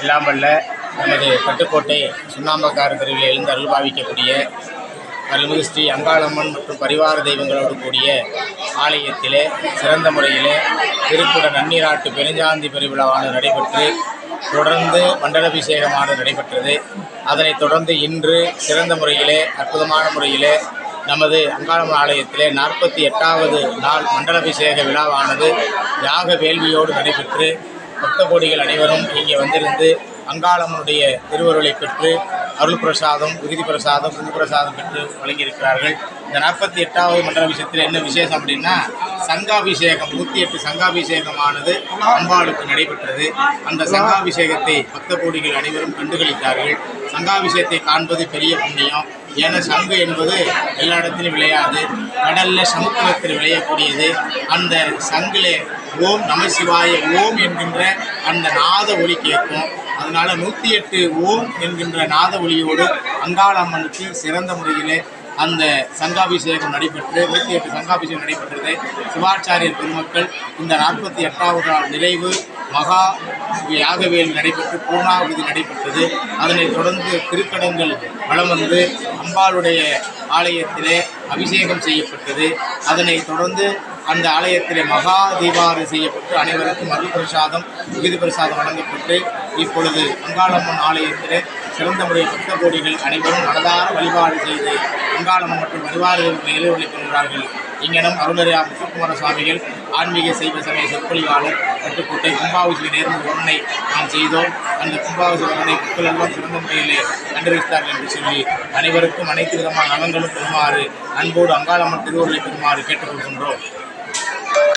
எல்லாம் நமது பட்டுக்கோட்டை சுண்ணாம்பக்கார தெருவில் எழுந்து அருள் பாவிக்கக்கூடிய அருள்மிகு ஸ்ரீ அங்காளம்மன் மற்றும் பரிவார தெய்வங்களோடு கூடிய ஆலயத்திலே சிறந்த முறையிலே திருக்குட நன்னீராட்டு பெருஞ்சாந்தி பெருவிழாவானது நடைபெற்று தொடர்ந்து மண்டலாபிஷேகமானது நடைபெற்றது. அதனைத் தொடர்ந்து இன்று சிறந்த முறையிலே அற்புதமான முறையிலே நமது அங்காளம்மன் ஆலயத்திலே நாற்பத்தி எட்டாவது நாள் மண்டலாபிஷேக விழாவானது யாக வேள்வியோடு நடைபெற்று பக்த கோடிகள் அனைவரும் இங்கே வந்திருந்து அங்காளம்மனுடைய திருவருளை பெற்று அருள் பிரசாதம் விகுதி பிரசாதம் குரு பிரசாதம் பெற்று வழங்கியிருக்கிறார்கள். இந்த நாற்பத்தி எட்டாவது மண்டலாபிஷேகத்தில் விஷயத்தில் என்ன விசேஷம் அப்படின்னா சங்காபிஷேகம் நூற்றி எட்டு சங்காபிஷேகமானது அம்பாளுக்கு நடைபெற்றது. அந்த சங்காபிஷேகத்தை பக்த கோடிகள் அனைவரும் கண்டுகளித்தார்கள். சங்காபிஷேகத்தை காண்பது பெரிய புண்ணியம். ஏன்னா சங்கு என்பது எல்லா இடத்திலும் விளையாது. கடலில் சமுத்திரத்தில் விளையக்கூடியது. அந்த சங்கிலே ஓம் நமசிவாய ஓம் என்கின்ற அந்த நாத ஒளி கேட்கும். அதனால நூற்றி எட்டு ஓம் என்கின்ற நாத ஒளியோடு அங்காள அம்மனுக்கு சிறந்த முறையிலே அந்த சங்காபிஷேகம் நடைபெற்று நூற்றி எட்டு சங்காபிஷேகம் நடைபெற்றது. சிவாச்சாரியர் பெருமக்கள் இந்த நாற்பத்தி எட்டாவது நாள் நிறைவு மகா யாகவேல் நடைபெற்று பூர்ணாவதி நடைபெற்றது. அதனைத் தொடர்ந்து திருக்கடங்கள் வலம் வந்து அம்பாளுடைய ஆலயத்திலே அபிஷேகம் செய்யப்பட்டது. அதனைத் தொடர்ந்து அந்த ஆலயத்திலே மகா தீபாவளி செய்யப்பட்டு அனைவருக்கும் அருள் பிரசாதம் விகுதி பிரசாதம் வழங்கப்பட்டு இப்பொழுது அங்காளம்மன் ஆலயத்திலே சிறந்த முறை பக்த கோடிகள் அனைவரும் மனதார வழிபாடு செய்து அங்காளம்மன் மற்றும் வழிபாடுகளுக்கு எழுவலை பெறுகிறார்கள் இங்கனம் அருளரையா முத்துக்குமார சுவாமிகள் ஆன்மீக சைவ சமய சொற்பொழிவாளர் கட்டுக்கோட்டை கும்பாபிஷேக நேர்ந்த உடனை நாம் செய்தோம். அந்த கும்பாபிஷேக உடனை மக்கள் எல்லாம் சிறந்த முறையிலே கண்டுபிடித்தார்கள் என்று சொல்லி அனைவருக்கும் அனைத்து விதமான நலன்களும் பெறுமாறு அன்போடு அங்காளம்மன் திருவுருளை பெறுமாறு கேட்டுக்கொள்கின்றோம்.